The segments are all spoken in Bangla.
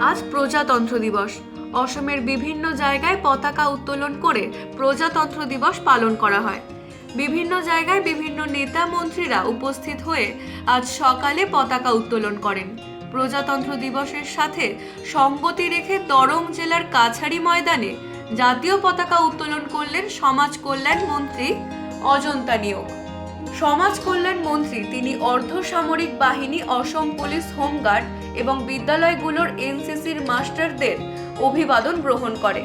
আজ প্রজাতন্ত্র দিবস। অসমের বিভিন্ন জায়গায় পতাকা উত্তোলন করে প্রজাতন্ত্র দিবস পালন করা হয়। বিভিন্ন জায়গায় বিভিন্ন নেতা মন্ত্রীরা উপস্থিত হয়ে আজ সকালে পতাকা উত্তোলন করেন। প্রজাতন্ত্র দিবসের সাথে সঙ্গতি রেখে দরং জেলার কাছাড়ি ময়দানে জাতীয় পতাকা উত্তোলন করলেন সমাজ কল্যাণ মন্ত্রী অজন্তা নিয়োগ। সমাজ কল্যাণ মন্ত্রী, তিনি অর্ধ সামরিক বাহিনী, অসম পুলিশ, হোমগার্ড এবং বিদ্যালয়গুলোর এনসিসির মাস্টারদের অভিবাদন গ্রহণ করে।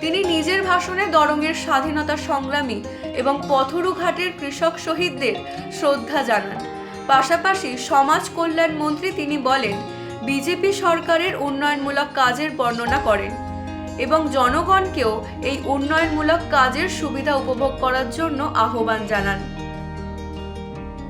তিনি নিজের ভাষণে দরঙের স্বাধীনতা সংগ্রামী এবং পথরুঘাটের কৃষক শহীদদের শ্রদ্ধা জানান। পাশাপাশি সমাজ কল্যাণ মন্ত্রী তিনি বলেন, বিজেপি সরকারের উন্নয়নমূলক কাজের বর্ণনা করেন এবং জনগণকেও এই উন্নয়নমূলক কাজের সুবিধা উপভোগ করার জন্য আহ্বান জানান।